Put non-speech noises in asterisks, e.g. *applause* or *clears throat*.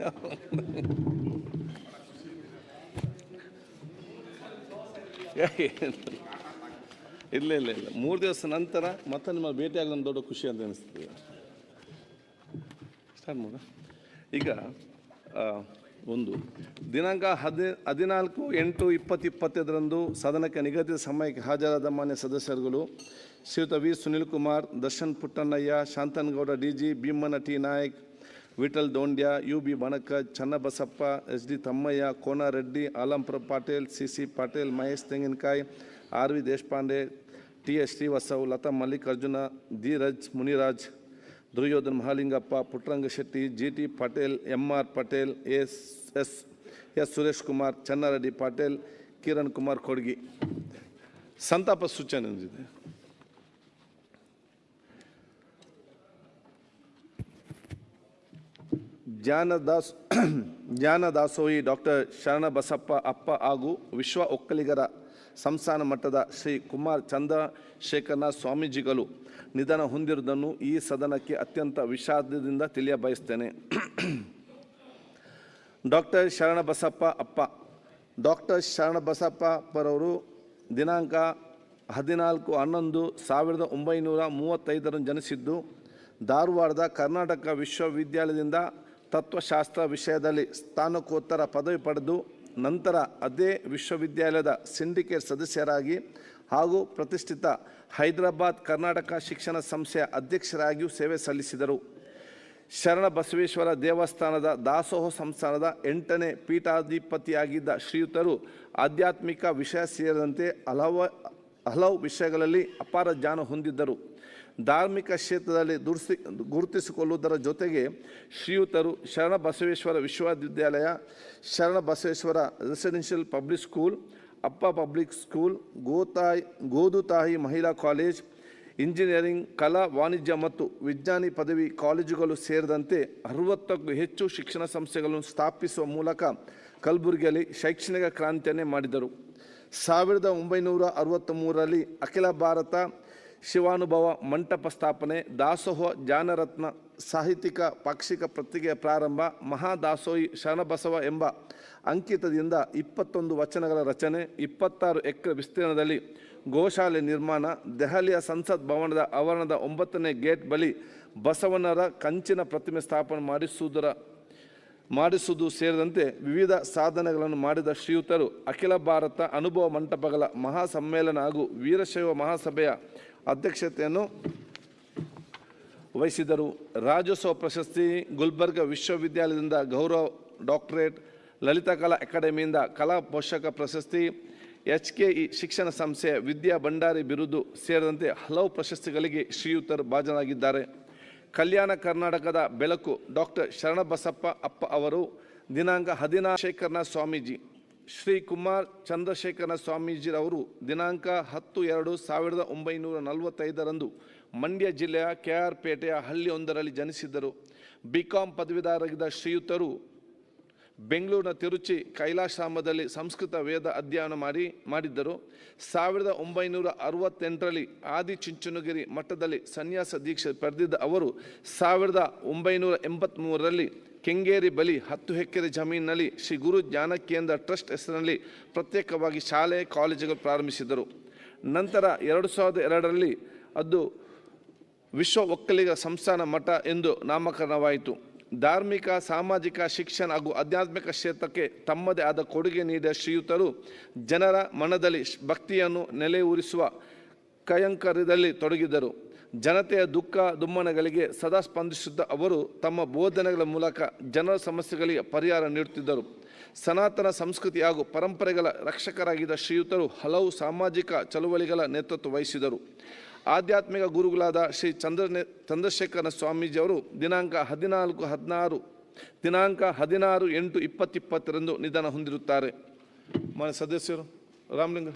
*laughs* ಇಲ್ಲ ಇಲ್ಲ ಇಲ್ಲ. ಮೂರು ದಿವಸ ನಂತರ ಮತ್ತೆ ನಿಮ್ಮ ಭೇಟಿಯಾಗಿ ನನ್ನ ದೊಡ್ಡ ಖುಷಿ ಅಂತ ಅನಿಸ್ತದೆ. ಸ್ಟಾರ್ಟ್ ಈಗ ಒಂದು. ದಿನಾಂಕ ಹದಿ, ಹದಿನಾಲ್ಕು, ಎಂಟು, ಇಪ್ಪತ್ತು, ಇಪ್ಪತ್ತೈದರಂದು ಸದನಕ್ಕೆ ನಿಗದಿತ ಸಮಯಕ್ಕೆ ಹಾಜರಾದ ಮಾನ್ಯ ಸದಸ್ಯರುಗಳು Shriyuta V. Sunil Kumar, Darshan Puttannaiah Shanthanagouda D. G. Bhimana T. Nayak Vithal Dondya, U B Banaka, Channabasappa, H D Thammaiah Konareddy Alampura Patel, C C Patel, Mahesh Tenginkai, R V Deshpande, T S Srivatsav, Latha Mallikarjuna Dheeraj Muniraj, Duryodhan Mahalingappa, Puttaranga Shetty, G T Patel, M R Patel, S S S Suresh Kumar, Channareddy Patel, Kiran Kumar Kodgi. ಸಂತಾಪ ಸೂಚನೆ ಹೊಂದಿದೆ ಜ್ಞಾನದಾಸ್ *clears throat* ಜ್ಞಾನದಾಸೋಹಿ doctor ಶರಣ ಬಸಪ್ಪ ಅಪ್ಪ ಹಾಗೂ ವಿಶ್ವ ಒಕ್ಕಲಿಗರ ಸಂಸ್ಥಾನ ಮಟ್ಟದ ಶ್ರೀ ಕುಮಾರ್ ಚಂದ್ರಶೇಖರನಾಥ್ ಸ್ವಾಮೀಜಿಗಳು ನಿಧನ ಹೊಂದಿರುವುದನ್ನು ಈ ಸದನಕ್ಕೆ ಅತ್ಯಂತ ವಿಷಾದದಿಂದ ತಿಳಿಯಬಯಸ್ತೇನೆ. *clears throat* ಡಾಕ್ಟರ್ ಶರಣಬಸಪ್ಪ ಅಪ್ಪ, ಡಾಕ್ಟರ್ ಶರಣಬಸಪ್ಪ ಅಪ್ಪರವರು ದಿನಾಂಕ ಹದಿನಾಲ್ಕು ಹನ್ನೊಂದು ಸಾವಿರದ ಒಂಬೈನೂರ ಮೂವತ್ತೈದರನ್ನು ಜನಿಸಿದ್ದು ಧಾರವಾಡದ ಕರ್ನಾಟಕ ವಿಶ್ವವಿದ್ಯಾಲಯದಿಂದ ತತ್ವಶಾಸ್ತ್ರ ವಿಷಯದಲ್ಲಿ ಸ್ಥಾನಕೋತ್ತರ ಪದವಿ ಪಡೆದು ನಂತರ ಅದೇ ವಿಶ್ವವಿದ್ಯಾಲಯದ ಸಿಂಡಿಕೇಟ್ ಸದಸ್ಯರಾಗಿ ಹಾಗೂ ಪ್ರತಿಷ್ಠಿತ ಹೈದರಾಬಾದ್ ಕರ್ನಾಟಕ ಶಿಕ್ಷಣ ಸಂಸ್ಥೆಯ ಅಧ್ಯಕ್ಷರಾಗಿಯೂ ಸೇವೆ ಸಲ್ಲಿಸಿದರು. ಶರಣ ಬಸವೇಶ್ವರ ದೇವಸ್ಥಾನದ ದಾಸೋಹ ಸಂಸ್ಥಾನದ ಎಂಟನೇ ಪೀಠಾಧಿಪತಿಯಾಗಿದ್ದ ಶ್ರೀಯುತರು ಆಧ್ಯಾತ್ಮಿಕ ವಿಷಯ ಸೇರಿದಂತೆ ಹಲವು ಹಲವು ವಿಷಯಗಳಲ್ಲಿ ಅಪಾರ ಜ್ಞಾನ ಹೊಂದಿದ್ದರು. ಧಾರ್ಮಿಕ ಕ್ಷೇತ್ರದಲ್ಲಿ ದುರ್ಸಿ, ಗುರುತಿಸಿಕೊಳ್ಳುವುದರ ಜೊತೆಗೆ ಶ್ರೀಯುತರು ಶರಣ ಬಸವೇಶ್ವರ ವಿಶ್ವವಿದ್ಯಾಲಯ Sharana Basaveshwara residential public school, Appa public school, Gotayi, Godutai ಮಹಿಳಾ ಕಾಲೇಜ್, ಇಂಜಿನಿಯರಿಂಗ್, ಕಲಾ, ವಾಣಿಜ್ಯ ಮತ್ತು ವಿಜ್ಞಾನಿ ಪದವಿ ಕಾಲೇಜುಗಳು ಸೇರಿದಂತೆ ಅರವತ್ತಕ್ಕೂ ಹೆಚ್ಚು ಶಿಕ್ಷಣ ಸಂಸ್ಥೆಗಳನ್ನು ಸ್ಥಾಪಿಸುವ ಮೂಲಕ ಕಲಬುರಗಿಯಲ್ಲಿ ಶೈಕ್ಷಣಿಕ ಕ್ರಾಂತಿಯನ್ನೇ ಮಾಡಿದರು. ಸಾವಿರದ ಒಂಬೈನೂರ ಅರವತ್ತ್ ಮೂರರಲ್ಲಿ ಅಖಿಲ ಭಾರತ ಶಿವಾನುಭವ ಮಂಟಪ ಸ್ಥಾಪನೆ, ದಾಸೋಹ ಜ್ಞಾನರತ್ನ ಸಾಹಿತ್ಯಿಕ ಪಾಕ್ಷಿಕ ಪತ್ರಿಕೆಯ ಪ್ರಾರಂಭ ಮಹಾದಾಸೋಯಿ ಶರಣಬಸವ ಎಂಬ ಅಂಕಿತದಿಂದ ಇಪ್ಪತ್ತೊಂದು ವಚನಗಳ ರಚನೆ, ಇಪ್ಪತ್ತಾರು ಎಕರೆ ವಿಸ್ತೀರ್ಣದಲ್ಲಿ ಗೋಶಾಲೆ ನಿರ್ಮಾಣ, ದೆಹಲಿಯ ಸಂಸತ್ ಭವನದ ಆವರಣದ ಒಂಬತ್ತನೇ ಗೇಟ್ ಬಳಿ ಬಸವನರ ಕಂಚಿನ ಪ್ರತಿಮೆ ಸ್ಥಾಪನೆ ಮಾಡಿಸುವುದರ, ಮಾಡಿಸುವುದು ಸೇರಿದಂತೆ ವಿವಿಧ ಸಾಧನೆಗಳನ್ನು ಮಾಡಿದ ಶ್ರೀಯುತರು ಅಖಿಲ ಭಾರತ ಅನುಭವ ಮಂಟಪಗಳ ಮಹಾಸಮ್ಮೇಳನ ಹಾಗೂ ವೀರಶೈವ ಮಹಾಸಭೆಯ ಅಧ್ಯಕ್ಷತೆಯನ್ನು ವಹಿಸಿದರು. ರಾಜ್ಯೋತ್ಸವ ಪ್ರಶಸ್ತಿ ಗುಲ್ಬರ್ಗ ವಿಶ್ವವಿದ್ಯಾಲಯದಿಂದ ಗೌರವ ಡಾಕ್ಟರೇಟ್ ಲಲಿತಾ ಕಲಾ ಅಕಾಡೆಮಿಯಿಂದ ಕಲಾ ಪೋಷಕ ಪ್ರಶಸ್ತಿ ಎಚ್ ಕೆ ಇ ಶಿಕ್ಷಣ ಸಂಸ್ಥೆ ವಿದ್ಯಾ ಭಂಡಾರಿ ಬಿರುದು ಸೇರಿದಂತೆ ಹಲವು ಪ್ರಶಸ್ತಿಗಳಿಗೆ ಶ್ರೀಯುತರು ಭಾಜನಾಗಿದ್ದಾರೆ ಕಲ್ಯಾಣ ಕರ್ನಾಟಕದ ಬೆಳಕು ಡಾಕ್ಟರ್ ಶರಣಬಸಪ್ಪ ಅಪ್ಪ ಅವರು, ದಿನಾಂಕ ಹದಿನಾರು ಶೇಖರ್ನಾಥ್ ಸ್ವಾಮೀಜಿ. ಶ್ರೀ ಕುಮಾರ್ ಚಂದ್ರಶೇಖರ ಸ್ವಾಮೀಜಿರವರು ದಿನಾಂಕ ಹತ್ತು ಎರಡು ಸಾವಿರದ ಒಂಬೈನೂರ ನಲವತ್ತೈದರಂದು ಮಂಡ್ಯ ಜಿಲ್ಲೆಯ ಕೆ ಆರ್ ಪೇಟೆಯ ಹಳ್ಳಿಯೊಂದರಲ್ಲಿ ಜನಿಸಿದ್ದರು. ಬಿ ಕಾಂ ಶ್ರೀಯುತರು ಬೆಂಗಳೂರಿನ ತಿರುಚಿ ಕೈಲಾಶ್ರಾಮದಲ್ಲಿ ಸಂಸ್ಕೃತ ವೇದ ಅಧ್ಯಯನ ಮಾಡಿ, ಮಾಡಿದ್ದರು. ಸಾವಿರದ ಒಂಬೈನೂರ ಅರವತ್ತೆಂಟರಲ್ಲಿ ಆದಿಚುಂಚನಗಿರಿ ಮಠದಲ್ಲಿ ಸನ್ಯಾಸ ದೀಕ್ಷೆ ಪಡೆದಿದ್ದ ಅವರು ಸಾವಿರದ ಒಂಬೈನೂರ ಎಂಬತ್ತ್ಮೂರರಲ್ಲಿ ಕೆಂಗೇರಿ ಬಲಿ ಹತ್ತು ಎಕರೆ ಜಮೀನಿನಲ್ಲಿ ಶ್ರೀ ಗುರು ಜ್ಞಾನ ಕೇಂದ್ರ ಟ್ರಸ್ಟ್ ಹೆಸರಿನಲ್ಲಿ ಪ್ರತ್ಯೇಕವಾಗಿ ಶಾಲೆ, ಕಾಲೇಜುಗಳು ಪ್ರಾರಂಭಿಸಿದರು. ನಂತರ ಎರಡು ಸಾವಿರದ ಎರಡರಲ್ಲಿ ಅದು ವಿಶ್ವ ಒಕ್ಕಲಿಗ ಸಂಸ್ಥಾನ ಮಠ ಎಂದು ನಾಮಕರಣವಾಯಿತು. ಧಾರ್ಮಿಕ, ಸಾಮಾಜಿಕ, ಶಿಕ್ಷಣ ಹಾಗೂ ಆಧ್ಯಾತ್ಮಿಕ ಕ್ಷೇತ್ರಕ್ಕೆ ತಮ್ಮದೇ ಆದ ಕೊಡುಗೆ ನೀಡಿದ ಶ್ರೀಯುತರು ಜನರ ಮನದಲ್ಲಿ ಭಕ್ತಿಯನ್ನು ನೆಲೆಯೂರಿಸುವ ಕಯಂಕರ್ಯದಲ್ಲಿ ತೊಡಗಿದರು. ಜನತೆಯ ದುಃಖ ದುಮ್ಮನಗಳಿಗೆ ಸದಾ ಸ್ಪಂದಿಸುತ್ತಿದ್ದ ಅವರು ತಮ್ಮ ಬೋಧನೆಗಳ ಮೂಲಕ ಜನರ ಸಮಸ್ಯೆಗಳಿಗೆ ಪರಿಹಾರ ನೀಡುತ್ತಿದ್ದರು. ಸನಾತನ ಸಂಸ್ಕೃತಿ ಹಾಗೂ ಪರಂಪರೆಗಳ ರಕ್ಷಕರಾಗಿದ್ದ ಶ್ರೀಯುತರು ಹಲವು ಸಾಮಾಜಿಕ ಚಳುವಳಿಗಳ ನೇತೃತ್ವ ವಹಿಸಿದರು ಆಧ್ಯಾತ್ಮಿಕ ಗುರುಗಳಾದ ಶ್ರೀ ಚಂದ್ರ ಚಂದ್ರಶೇಖರ ಸ್ವಾಮೀಜಿಯವರು ದಿನಾಂಕ ಹದಿನಾಲ್ಕು ಹದಿನಾರು, ದಿನಾಂಕ ಹದಿನಾರು ಎಂಟು ಇಪ್ಪತ್ತಿಪ್ಪತ್ತರಂದು ನಿಧನ ಹೊಂದಿರುತ್ತಾರೆ. ಮಾನ್ಯ ಸದಸ್ಯರು, ರಾಮಲಿಂಗ.